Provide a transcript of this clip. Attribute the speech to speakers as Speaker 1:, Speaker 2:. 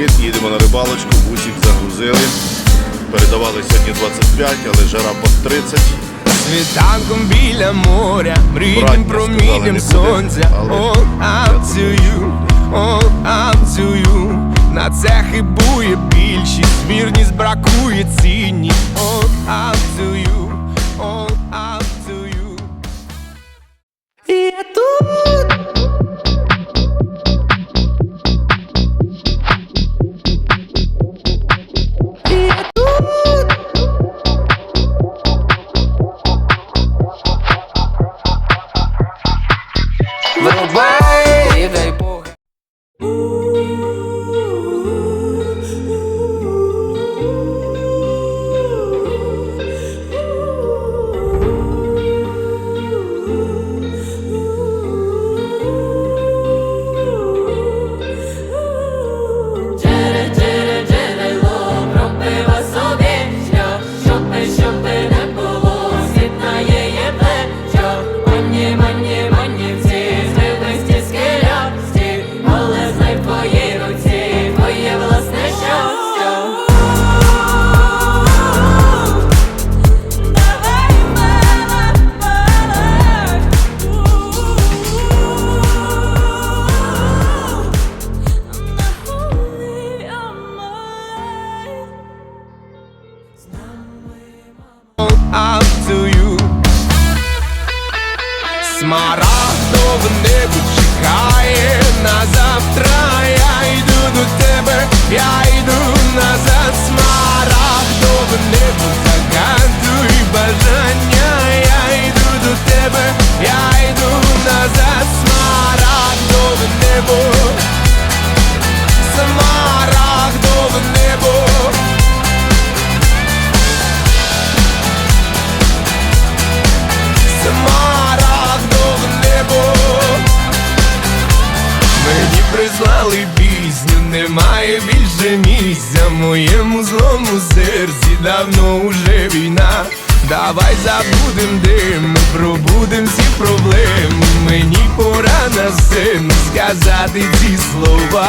Speaker 1: Привіт, їдемо на рибалочку, бусик загрузили. Передавали сьогодні 25, але жара по 30.
Speaker 2: Світанком біля моря, мрійним промінням сонця.
Speaker 1: О, але
Speaker 2: о, you На це хибує більшість, вірність бракує Little boy. Смарагдове небо чекає. На завтра Я йду до тебе, я йду на Смарагдове давно уже війна. Давай забудем дим, пробудем всі проблеми. Мені пора на син сказати ці слова